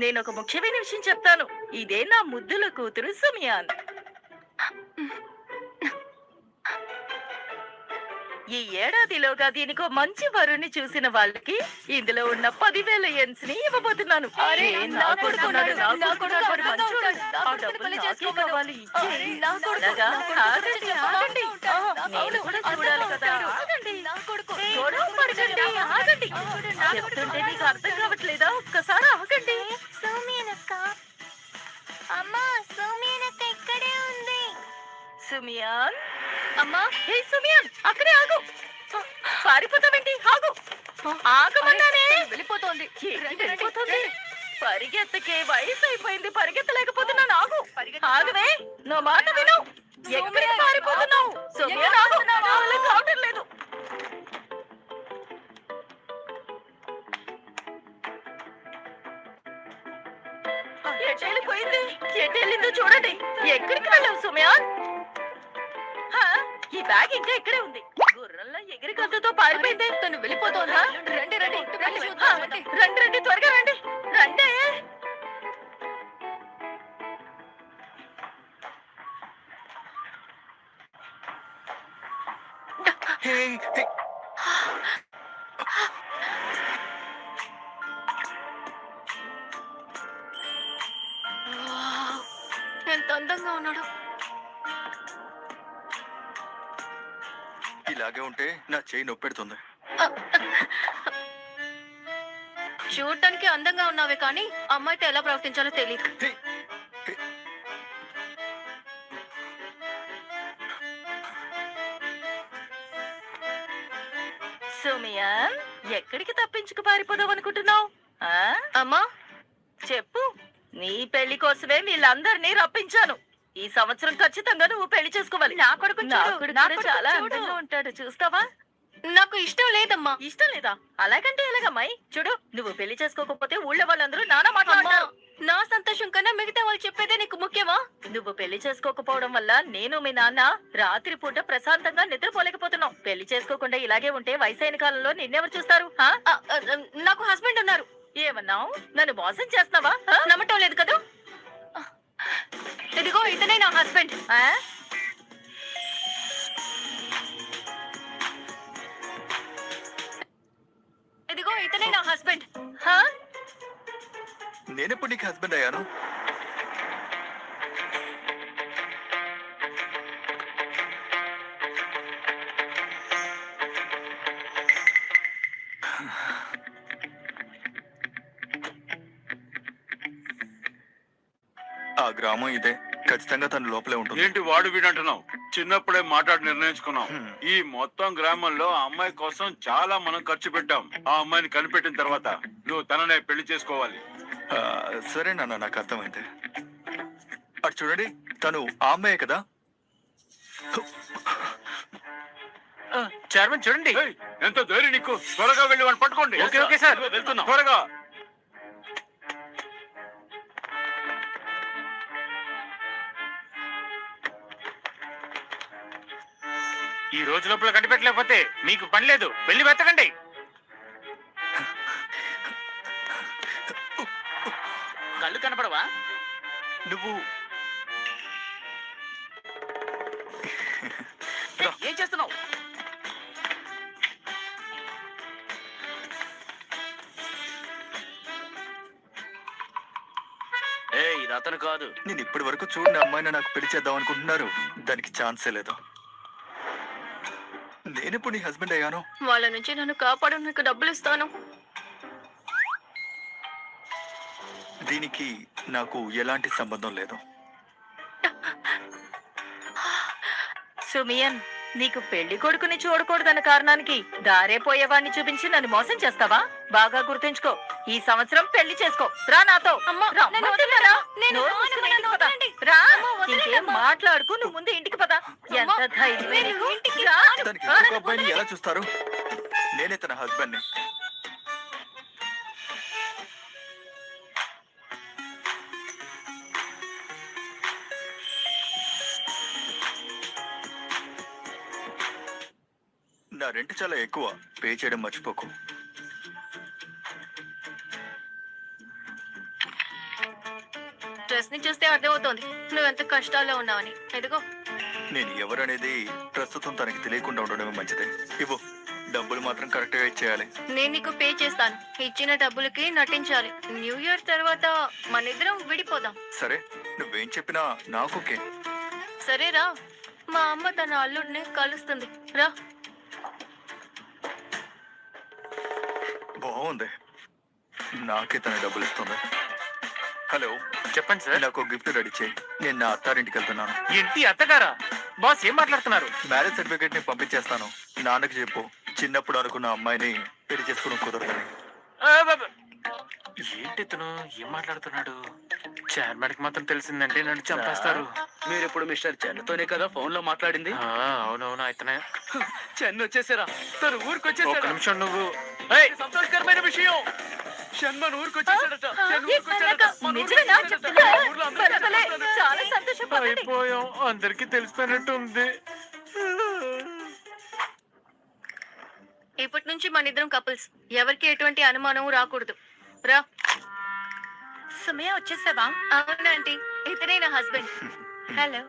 నేను ఒక ముఖ్యమైన విషయం చెప్తాను. ఇదే నా ముద్దుల కూతురు సుమియాన్. ఈ ఏడాదిలోగా దీనికో మంచి వరుణ్ణి చూసిన వాళ్ళకి ఇందులో ఉన్న పదివేల ఎన్స్ని ఇవ్వబోతున్నాను. చెప్తుంటే నీకు అర్థం కావట్లేదా? ఒక్కసారి ఆగండి. సుమియాన్? అమ్మా హే సుమియాన్ అక్కడే ఆగు. పారిపోతావేంటి? ఆగు. ఆగమన్నానే వెళ్ళిపోతోంది. వెళ్ళిపోతుంది? పరిగెత్తకే వయసు అయిపోయింది పరిగెత్తలేకపోతున్నాను ఆగు. ఆగవే. నా మాట విను. ఎక్కడికి పారిపోతున్నావు. సుమియాన్ ఆగు. కావటం లేదు. ఎటెళ్ళిపోయింది? ఎటెళ్ళిందో చూడండి. ఎక్కడికి వెళ్ళావు సుమయాన్? ఈ బ్యాగ్ ఇంకా ఇక్కడే ఉంది. గుర్రంలో ఎగిరి గంతుతో పారిపోయింది. తను వెళ్ళిపోతోందా? రండి రండి. రండి రండి. త్వరగా రండి. రండి. ఎంత అందంగా ఉన్నాడు. ఇలాగే ఉంటే నా చేయి నొప్పెడుతుంది. చూడటానికి అందంగా ఉన్నావే కానీ అమ్మాయితో ఎలా ప్రవర్తించాలో తెలియదు. సుమయాన్ ఎక్కడికి తప్పించుకు పారిపోదాం అనుకుంటున్నావు? అమ్మా. చెప్పు. నీ పెళ్ళి కోసమే వీళ్ళందరినీ రప్పించాను. ఈ సంవత్సరం ఖచ్చితంగా నువ్వు పెళ్ళి చేసుకోవాలి. నా కొడుకు నా కొడుకు నా కూడా చాలా. అందంగా ఉంటాడు చూస్తావా? నాకు ఇష్టం లేదమ్మా. ఇష్టం లేదా? అలాగంటే ఎలాగమ్మాయి చూడు నువ్వు పెళ్ళి చేసుకోకపోతే ఊళ్ళో వాళ్ళందరూ నానా మాట్లాడతారు. నా సంతోషం కన్నా మిగతా వాళ్ళు చెప్పేదే నీకు ముఖ్యమా? నువ్వు పెళ్ళి చేసుకోకపోవడం వల్ల నేను మీ నాన్న రాత్రి పూట ప్రశాంతంగా నిద్రపోలేకపోతున్నాం. పెళ్ళి చేసుకోకుండా ఇలాగే ఉంటే వయసైన కాలంలో నిన్నెవరు చూస్తారు నాకు హస్బెండ్ ఉన్నారు. ఏమన్నావు? నన్ను మోసం చేస్తున్నావా హా? నమ్మటం లేదు కదా? ఇదిగో ఇతనే నా హస్బెండ్ ఇదిగో ఇతనే నా హస్బెండ్ నేనెప్పుడు నీకు హస్బెండ్ అయ్యాను? ఆ గ్రామం ఇదే. ఖచ్చితంగా తన లోపలే ఉంటుంది. ఏంటి వాడు వీడంటున్నావు చిన్నప్పుడే మాట్లాడి నిర్ణయించుకున్నాం. ఈ మొత్తం గ్రామంలో ఆ అమ్మాయి కోసం చాలా మనం ఖర్చు పెట్టాం. ఆ అమ్మాయిని కనిపెట్టిన తర్వాత నువ్వు తననే పెళ్ళి చేసుకోవాలి. ఆ, సరే నాన్న నాకు అర్థమైంది. అటు చూడండి తను ఆ అమ్మాయే కదా? చైర్మన్ చూడండి. ఏయ్, ఎంత ధైర్యం నీకు? త్వరగా వెళ్ళి వాడిని పట్టుకోండి. Okay, okay, sir. వెళ్తున్నాం. త్వరగా. ఈ రోజు లోపల కనిపెట్టలేకపోతే మీకు పని లేదు. వెళ్ళి వెతకండి. కళ్ళు కనపడవా? నువ్వు ఏం చేస్తున్నావు? ఏ ఇది అతను కాదు. నేను ఇప్పటి వరకు చూడని అమ్మాయిని నాకు పెళ్ళి చేద్దాం అనుకుంటున్నారు. దానికి ఛాన్సే లేదు. నేనెప్పుడు నీ హస్బెండ్ అయ్యాను. వాళ్ళ నుంచి నన్ను కాపాడు నీకు డబ్బులు ఇస్తాను దీనికి నాకు ఎలాంటి సంబంధం లేదు. సుమియన్ నీకు పెళ్ళి కొడుకుని చూడకూడదన్న కారణానికి దారే పోయేవాడిని చూపించి నన్ను మోసం చేస్తావా? బాగా గుర్తుంచుకో. ఈ సంవత్సరం పెళ్ళి చేసుకో. రా నాతో. మాట్లాడుకు నువ్వు ముందు ఇంటికి పద. ఎంత మొత్తానికి ఇంకొక అబ్బాయిని ఎలా చూస్తారు? నేనే తన హస్బెండ్ని నా రెంట్ చాలా ఎక్కువ. పే చేయడం మర్చిపోకు. డ్రెస్ని చూస్తే అర్థమవుతోంది. నువ్వెంత కష్టాల్లో ఉన్నావని. ఎదుగో. నేను ఎవరనేది ప్రస్తుతం తనకి తెలియకుండా ఉండడమే మంచిది. ఇవ్వు. డబ్బులు మాత్రం కరెక్ట్గా ఇచ్చేయాలి. నేను నీకు పే చేస్తాను. ఇచ్చిన డబ్బులకి నటించాలి. న్యూ ఇయర్ తర్వాత మన ఇద్దరం విడిపోదాం. సరే నువ్వేం చెప్పినా నాకు ఓకే. సరేరా మా అమ్మ తన అల్లుడిని కలుస్తుంది. రా. బాగుంది. నాకే తన డబ్బులు ఇస్తుంది. హలో చెప్పండి సార్. నాకు గిఫ్ట్ రెడీ చేయి. నేను నా అత్తారింటికి వెళ్తున్నాను. ఏంటి అత్తగారా? బాస్ ఏం మాట్లాడుతున్నారు? మ్యారేజ్ సర్టిఫికేట్ని పంపించేస్తాను నాన్నకి చెప్పు. చిన్నప్పుడు అనుకున్న అమ్మాయిని పెళ్ళి చేసుకుని కుదరదని. ఆ, బాబా. ఏంటి ఇతను? ఏం మాట్లాడుతున్నాడు? చైర్మన్కి మాత్రం తెలిసిందంటే నన్ను చంపేస్తారు. మీరు ఇప్పుడు మిస్టర్ చెన్నతోనే కదా ఫోన్లో మాట్లాడింది? ఆ, అవునవును అయితేనే చెన్న వచ్చేసారా? తను ఊరికి ఒక వచ్చేసారా నిమిషం నువ్వు. ఏయ్, సంతోషకరమైన విషయం. షణ్మన్ ఊరికి వచ్చేసాడట. చెన్న ఏ ఊరికి వచ్చాడట. కనక, మన ఊరికి నిజమేనా? వచ్చాడట. చెప్తున్నా? ఊర్లో అందరికీ భలే, భలే, చెప్తాను. అయిపోయాం. అందరికి తెలిసిపోయినట్టు ఉంది ఇప్పటి నుంచి మన ఇద్దరం కపుల్స్ ఎవరికి ఎటువంటి అనుమానం రాకూడదు. రా. సుమయ వచ్చేసావా? అవునంటీ ఇతనే నా హస్బెండ్ హలో